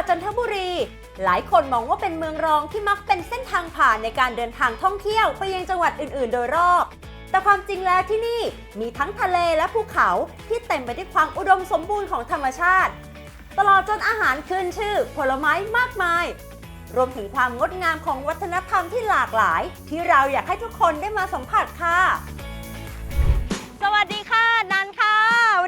วัดจันทบุรี หลายคนมองว่าเป็นเมืองรองที่มักเป็นเส้นทางผ่านในการเดินทางท่องเที่ยวไปยังจังหวัดอื่นๆ โดยรอบ แต่ความจริงแล้วที่นี่มีทั้งทะเลและภูเขาที่เต็มไปด้วยความอุดมสมบูรณ์ของธรรมชาติ ตลอดจนอาหารขึ้นชื่อ ผลไม้มากมาย รวมถึงความงดงามของวัฒนธรรมที่หลากหลาย ที่เราอยากให้ทุกคนได้มาสัมผัสค่ะ สวัสดี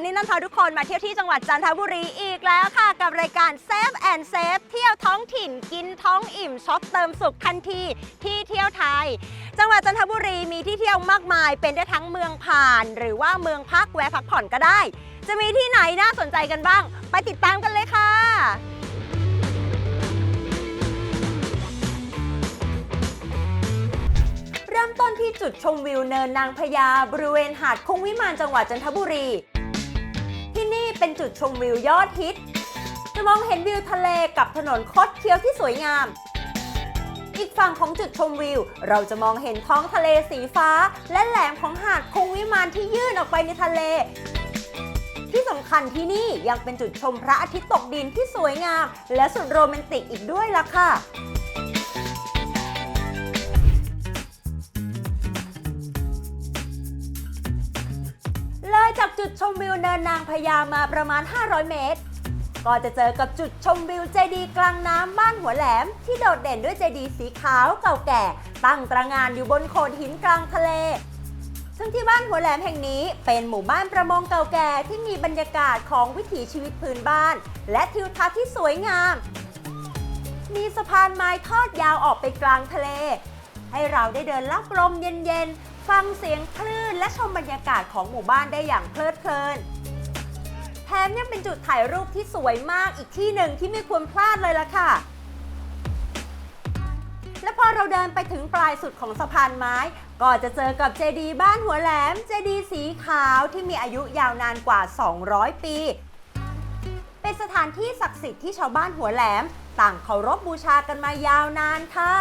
วันนี้นันพาทุกคนมาเที่ยวที่จังหวัดจันทบุรีอีกแล้วค่ะ กับรายการ Save and Save เที่ยวท้องถิ่นกินท้องอิ่มช็อปเติมสุขทันทีที่เที่ยวไทย จังหวัดจันทบุรีมีที่เที่ยวมากมาย เป็นได้ทั้งเมืองผ่าน หรือว่าเมืองพักแวะพักผ่อนก็ได้ จะมีที่ไหนน่าสนใจกันบ้าง ไปติดตามกันเลยค่ะเริ่มต้นที่จุดชมวิวเนินนางพญาบริเวณหาดคงวิมานจังหวัดจันทบุรี เป็นจุดชมวิวยอดฮิต จะมองเห็นวิวทะเลกับถนนคดเคี้ยวที่สวยงาม อีกฝั่งของจุดชมวิว เราจะมองเห็นท้องทะเลสีฟ้า และแหลมของหาดคงวิมานที่ยื่นออกไปในทะเล ที่สำคัญที่นี่ยังเป็นจุดชมพระอาทิตย์ตกดินที่สวยงาม และสุดโรแมนติกอีกด้วยล่ะค่ะ จากจุดชมวิวเนินนางพญามาประมาณ 500 เมตร ก็จะเจอกับจุดชมวิวเจดีย์กลางน้ำบ้านหัวแหลม ที่โดดเด่นด้วยเจดีย์สีขาวเก่าแก่ ตั้งตระงานอยู่บนโขดหินกลางทะเล ซึ่งที่บ้านหัวแหลมแห่งนี้เป็นหมู่บ้านประมงเก่าแก่ที่มีบรรยากาศของวิถีชีวิตพื้นบ้าน และทิวทัศน์ที่สวยงาม มีสะพานไม้ทอดยาวออกไปกลางทะเล ให้เราได้เดินลับลมเย็นๆ ฟังเสียงคลื่นและชมบรรยากาศของหมู่บ้านได้อย่างเพลิดเพลิน แถมยังเป็นจุดถ่ายรูปที่สวยมากอีกที่หนึ่งที่ไม่ควรพลาดเลยล่ะค่ะ และพอเราเดินไปถึงปลายสุดของสะพานไม้ ก็จะเจอกับเจดีย์บ้านหัวแหลม เจดีย์สีขาวที่มีอายุยาวนานกว่า 200 ปี เป็นสถานที่ศักดิ์สิทธิ์ที่ชาวบ้านหัวแหลม ต่างเคารพบูชากันมายาวนานค่ะ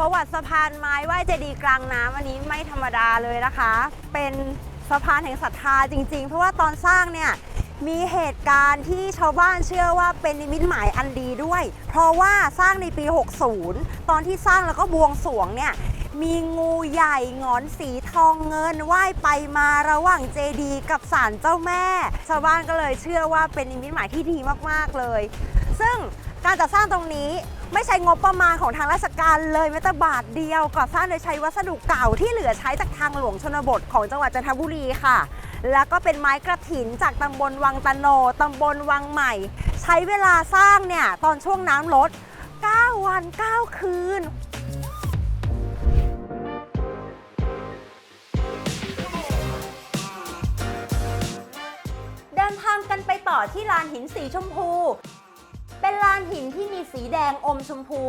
ประวัติสะพานไม้ไหว้เจดีย์กลางน้ำอันนี้ไม่ธรรมดาเลยนะคะ เป็นสะพานแห่งศรัทธาจริง ๆ เพราะว่าตอนสร้างเนี่ยมีเหตุการณ์ที่ชาวบ้านเชื่อว่าเป็นนิมิตหมายอันดีด้วย เพราะว่าสร้างในปี 60 ตอนที่สร้างแล้วก็บวงสวงเนี่ยมีงูใหญ่งอนสีทองเงินว่ายไปมาระหว่างเจดีกับศาลเจ้าแม่ ชาวบ้านก็เลยเชื่อว่าเป็นนิมิตหมายที่ดีมากๆเลย ซึ่ง การจัดสร้างตรงนี้ไม่ใช้งบประมาณของทางราชการเลยแม้แต่บาทเดียวก่อสร้างโดยใช้วัสดุเก่าที่เหลือใช้จากทางหลวงชนบทของจังหวัดจันทบุรีค่ะ แล้วก็เป็นไม้กระถินจากตำบลวังตะโนตำบลวังใหม่ ใช้เวลาสร้างเนี่ยตอนช่วงน้ำลด 9 วัน 9 คืนเดินทางกันไปต่อที่ลานหินสีชมพู เป็นลานหินที่มีสีแดงอมชมพู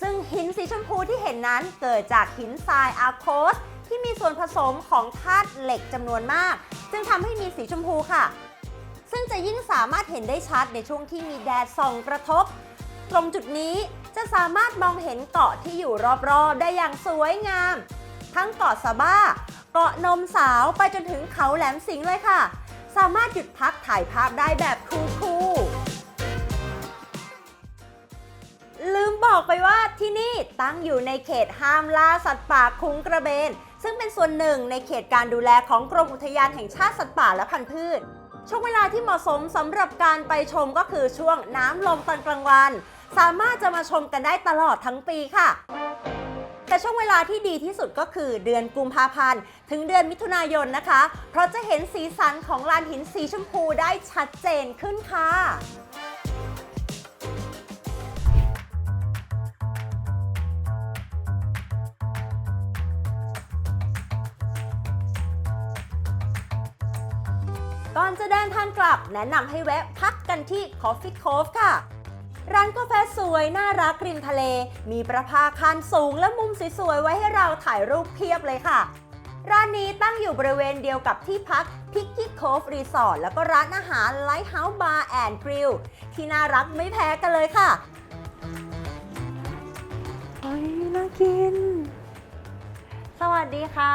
ซึ่งหินสีชมพูที่เห็นนั้นเกิดจากหินทรายอาร์โคสที่มีส่วนผสมของธาตุเหล็กจำนวนมาก จึงทำให้มีสีชมพูค่ะ ซึ่งจะยิ่งสามารถเห็นได้ชัดในช่วงที่มีแดดส่องกระทบ ตรงจุดนี้จะสามารถมองเห็นเกาะที่อยู่รอบๆ ได้อย่างสวยงาม ทั้งเกาะสะบ้า เกาะนมสาวไปจนถึงเขาแหลมสิงเลยค่ะ สามารถหยุดพักถ่ายภาพได้แบบ บอกไปว่าที่นี่ตั้งอยู่ในเขตห้ามล่าสัตว์ป่าคุ้งกระเบน ซึ่งเป็นส่วนหนึ่งในเขตการดูแลของกรมอุทยานแห่งชาติสัตว์ป่าและพันธุ์พืช ช่วงเวลาที่เหมาะสมสำหรับการไปชมก็คือช่วงน้ำลงตอนกลางวัน สามารถจะมาชมกันได้ตลอดทั้งปีค่ะแต่ช่วงเวลาที่ดีที่สุดก็คือเดือนกุมภาพันธ์ ถึงเดือนมิถุนายนนะคะ เพราะจะเห็นสีสันของลานหินสีชมพูได้ชัดเจนขึ้นค่ะ ก่อนจะเดินทางกลับแนะนำให้แวะพักกันที่ Coffee Cove ค่ะ ร้านกาแฟสวยน่ารักริมทะเล มีประภาคารสูงและมุมสวยๆ ไว้ให้เราถ่ายรูปเพียบเลยค่ะ ร้านนี้ตั้งอยู่บริเวณเดียวกับที่พัก Picky Cove Resort แล้วก็ร้านอาหาร Lighthouse Bar and Grill ที่น่ารักไม่แพ้กันเลยค่ะเฮ้ยน่ากิน สวัสดีค่ะ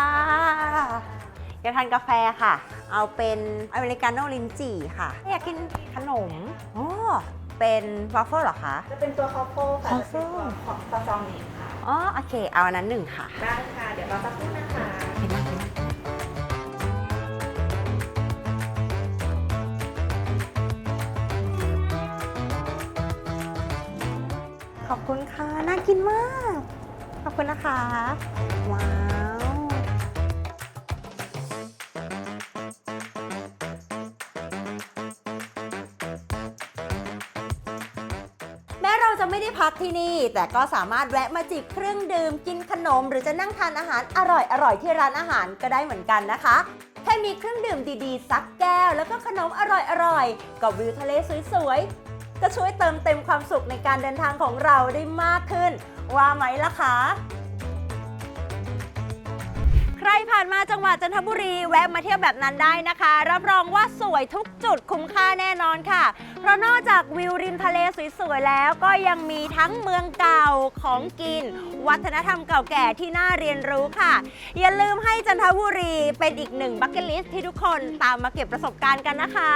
อยากทานกาแฟค่ะ เอาเป็นอเมริกาโน่ลิ้นจี่ค่ะ อยากกินขนมโอ้เป็นวอฟเฟิลเหรอคะ จะเป็นตัวคอฟโฟค่ะคอจะฟโฟเป็นตัวของซาซองเองค่ะ อ๋อโอเค เอาอันนั้นหนึ่งค่ะ ได้ค่ะ เดี๋ยวเราจะพูดนะคะเห็นไหมเห็นไหมขอบคุณค่ะ น่ากินมาก ขอบคุณนะคะ ว้าว เราจะไม่ได้พักที่นี่ แต่ก็สามารถแวะมาจิบเครื่องดื่มกินขนม หรือจะนั่งทานอาหารอร่อยๆที่ร้านอาหารก็ได้เหมือนกันนะคะแค่มีเครื่องดื่มดีๆ สักแก้ว แล้วก็ขนมอร่อยๆกับวิวทะเลสวยๆก็ช่วยเติมเต็มความสุขในการเดินทางของเราได้มากขึ้น ว่าไหมล่ะคะใครผ่านมาจังหวัดจันทบุรีแวะมาเที่ยวแบบนั้นได้นะคะ รับรองว่าสวยทุกจุดคุ้มค่าแน่นอนค่ะ เพราะนอกจากวิวริมทะเลสวยๆแล้วก็ยังมีทั้งเมืองเก่าของกิน วัฒนธรรมเก่าแก่ที่น่าเรียนรู้ค่ะ อย่าลืมให้จันทบุรีเป็นอีกหนึ่งบัคเก็ตลิสที่ทุกคนตามมาเก็บประสบการณ์กันนะคะ